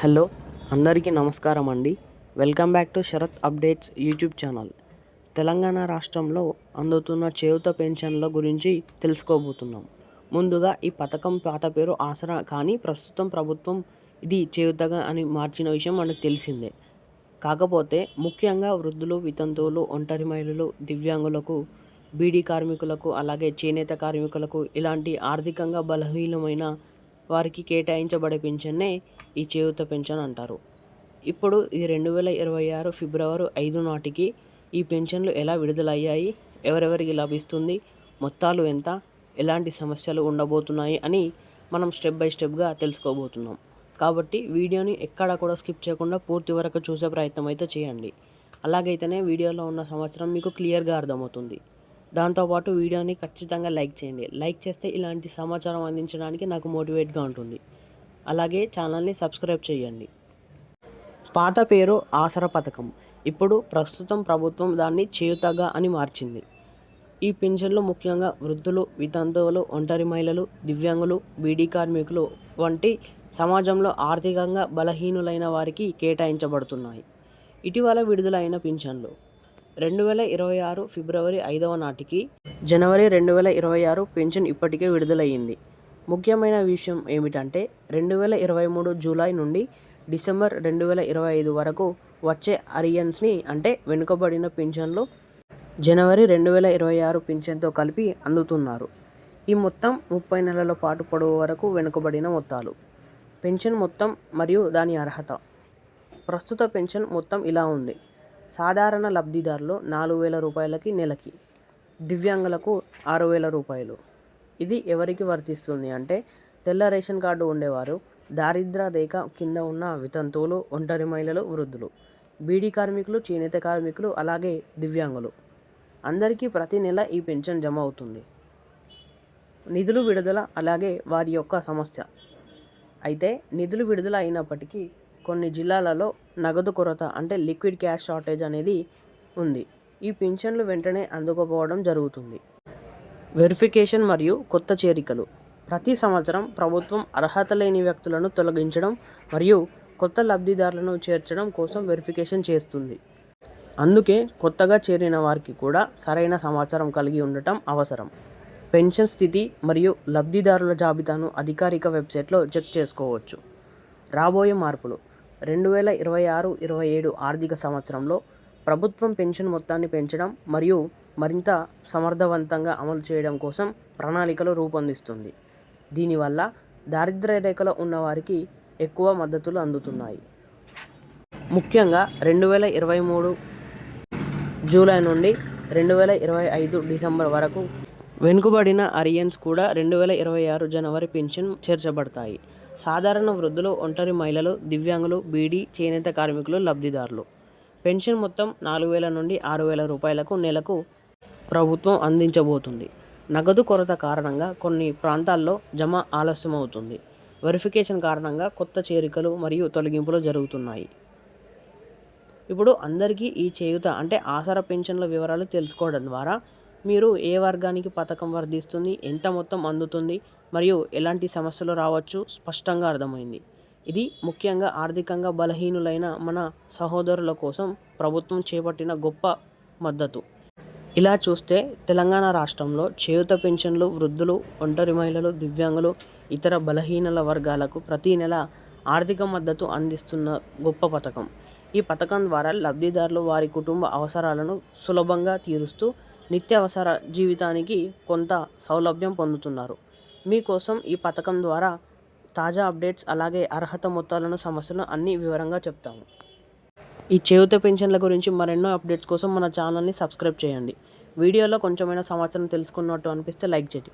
Hello అందరికీ నమస్కారం అండి. Welcome back to Sharath updates YouTube channel. Telangana రాష్ట్రంలో అందుతున్న చేయుత పెన్షన్ల గురించి తెలుసుకోబోతున్నాం. ముందుగా ఈ పథకం పాత పేరు ఆసరా కానీ ప్రస్తుతం ప్రభుత్వం ఇది చేయుతగా అని మార్చిన విషయం మనకు తెలిసిందే. కాకపోతే ముఖ్యంగా వృద్ధులు వితంతువులు ఒంటరి మహిళలు దివ్యాంగులకు బీడీ కార్మికులకు అలాగే చేనేత కార్మికులకు ఇలాంటి ఆర్థికంగా బలహీనమైన వారికి కేటాయించబడే పింఛన్నే ఈ చేయూత పెన్షన్ అంటారు. ఇప్పుడు ఇది రెండు వేల ఇరవై ఆరు ఫిబ్రవరి ఐదు నాటికి ఈ పెన్షన్లు ఎలా విడుదలయ్యాయి? ఎవరెవరికి లభిస్తుంది? మొత్తాలు ఎంత? ఎలాంటి సమస్యలు ఉండబోతున్నాయి? అని మనం స్టెప్ బై స్టెప్గా తెలుసుకోబోతున్నాం. కాబట్టి వీడియోని ఎక్కడ కూడా స్కిప్ చేయకుండా పూర్తి వరకు చూసే ప్రయత్నం అయితే చేయండి. అలాగైతేనే వీడియోలో ఉన్న సంవత్సరం మీకు క్లియర్గా అర్థమవుతుంది. దాంతోపాటు వీడియోని ఖచ్చితంగా లైక్ చేయండి. లైక్ చేస్తే ఇలాంటి సమాచారం అందించడానికి నాకు మోటివేట్గా ఉంటుంది. అలాగే ఛానల్ని సబ్స్క్రైబ్ చేయండి. పాత పేరు ఆసర పథకం. ఇప్పుడు ప్రస్తుతం ప్రభుత్వం దాన్ని చేయుతగా అని మార్చింది. ఈ పింఛన్లు ముఖ్యంగా వృద్ధులు వితంతువులు ఒంటరి మహిళలు దివ్యాంగులు బీడీ కార్మికులు వంటి సమాజంలో ఆర్థికంగా బలహీనులైన వారికి కేటాయించబడుతున్నాయి. ఇటీవల విడుదలైన పింఛన్లు. రెండు వేల ఇరవై ఆరు ఫిబ్రవరి ఐదవ నాటికి జనవరి రెండు వేల ఇరవై ఆరు పెన్షన్ ఇప్పటికే విడుదలయ్యింది. ముఖ్యమైన విషయం ఏమిటంటే రెండు వేల ఇరవై మూడు జూలై నుండి డిసెంబర్ రెండు వేల ఇరవై ఐదు వరకు వచ్చే అరియన్స్ని అంటే వెనుకబడిన పింఛన్లు జనవరి రెండు వేల ఇరవై ఆరు పింఛన్తో కలిపి అందుతున్నారు. ఈ మొత్తం ముప్పై నెలల పాటు పొడవు వరకు వెనుకబడిన మొత్తాలు. పెన్షన్ మొత్తం మరియు దాని అర్హత. ప్రస్తుత పెన్షన్ మొత్తం ఇలా ఉంది. సాధారణ లబ్ధిదారులు నాలుగు వేల రూపాయలకి నెలకి దివ్యాంగులకు ఆరు వేల రూపాయలు. ఇది ఎవరికి వర్తిస్తుంది అంటే తెల్ల రేషన్ కార్డు ఉండేవారు దారిద్ర రేఖ కింద ఉన్న వితంతువులు ఒంటరి మహిళలు వృద్ధులు. బీడీ కార్మికులు చేనేత కార్మికులు అలాగే దివ్యాంగులు. అందరికీ ప్రతి నెల ఈ పెన్షన్ జమ అవుతుంది. నిధులు విడుదల అలాగే వారి యొక్క సమస్య. అయితే నిధులు విడుదల అయినప్పటికీ కొన్ని జిల్లాలలో నగదు కొరత అంటే లిక్విడ్ క్యాష్ షార్టేజ్ అనేది ఉంది. ఈ పింఛన్లు వెంటనే అందుకోపోవడం జరుగుతుంది. వెరిఫికేషన్ మరియు కొత్త చేరికలు. ప్రతి సంవత్సరం ప్రభుత్వం అర్హత లేని వ్యక్తులను తొలగించడం మరియు కొత్త లబ్ధిదారులను చేర్చడం కోసం వెరిఫికేషన్ చేస్తుంది. అందుకే కొత్తగా చేరిన వారికి కూడా సరైన సమాచారం కలిగి ఉండటం అవసరం. పెన్షన్ స్థితి మరియు లబ్ధిదారుల జాబితాను అధికారిక వెబ్సైట్లో చెక్ చేసుకోవచ్చు. రాబోయే మార్పులు. రెండు వేల ఇరవై ఆరు ఇరవై ఏడు ఆర్థిక సంవత్సరంలో ప్రభుత్వం పెన్షన్ మొత్తాన్ని పెంచడం మరియు మరింత సమర్థవంతంగా అమలు చేయడం కోసం ప్రణాళికలు రూపొందిస్తుంది. దీనివల్ల దారిద్ర్య రేఖలో ఉన్నవారికి ఎక్కువ మద్దతులు అందుతున్నాయి. ముఖ్యంగా రెండు వేల ఇరవై మూడు జూలై నుండి రెండు వేల ఇరవై ఐదు డిసెంబర్ వరకు వెనుకబడిన అరియన్స్ కూడా రెండు వేల ఇరవై ఆరు జనవరి పెన్షన్ చేర్చబడతాయి. సాధారణ వృద్ధులు ఒంటరి మహిళలు దివ్యాంగులు బీడీ చేనేత కార్మికులు లబ్ధిదారులు. పెన్షన్ మొత్తం నాలుగు వేల నుండి ఆరు వేల రూపాయలకు నెలకు ప్రభుత్వం అందించబోతుంది. నగదు కొరత కారణంగా కొన్ని ప్రాంతాల్లో జమ ఆలస్యమవుతుంది. వెరిఫికేషన్ కారణంగా కొత్త చేరికలు మరియు తొలగింపులు జరుగుతున్నాయి. ఇప్పుడు అందరికీ ఈ చేయుత అంటే ఆసరా పెన్షన్ల వివరాలు తెలుసుకోవడం ద్వారా మీరు ఏ వర్గానికి పథకం వర్ధిస్తుంది ఎంత మొత్తం అందుతుంది మరియు ఎలాంటి సమస్యలు రావచ్చు స్పష్టంగా అర్థమైంది. ఇది ముఖ్యంగా ఆర్థికంగా బలహీనులైన మన సహోదరుల కోసం ప్రభుత్వం చేపట్టిన గొప్ప మద్దతు. ఇలా చూస్తే తెలంగాణ రాష్ట్రంలో చేయుత పెన్షన్లు వృద్ధులు ఒంటరి మహిళలు దివ్యాంగులు ఇతర బలహీనల వర్గాలకు ప్రతీ నెల ఆర్థిక మద్దతు అందిస్తున్న గొప్ప పథకం. ఈ పథకం ద్వారా లబ్ధిదారులు వారి కుటుంబ అవసరాలను సులభంగా తీరుస్తూ నిత్యావసర జీవితానికి కొంత సౌలభ్యం పొందుతున్నారు. మీకోసం ఈ పథకం ద్వారా తాజా అప్డేట్స్ అలాగే అర్హత మొత్తాలను సమస్యలను అన్ని వివరంగా చెప్తాము. ఈ చేయుత పెన్షన్ల గురించి మరెన్నో అప్డేట్స్ కోసం మన ఛానల్ని సబ్స్క్రైబ్ చేయండి. వీడియోలో కొంచెమైనా సమాచారం తెలుసుకున్నట్టు అనిపిస్తే లైక్ చేయండి.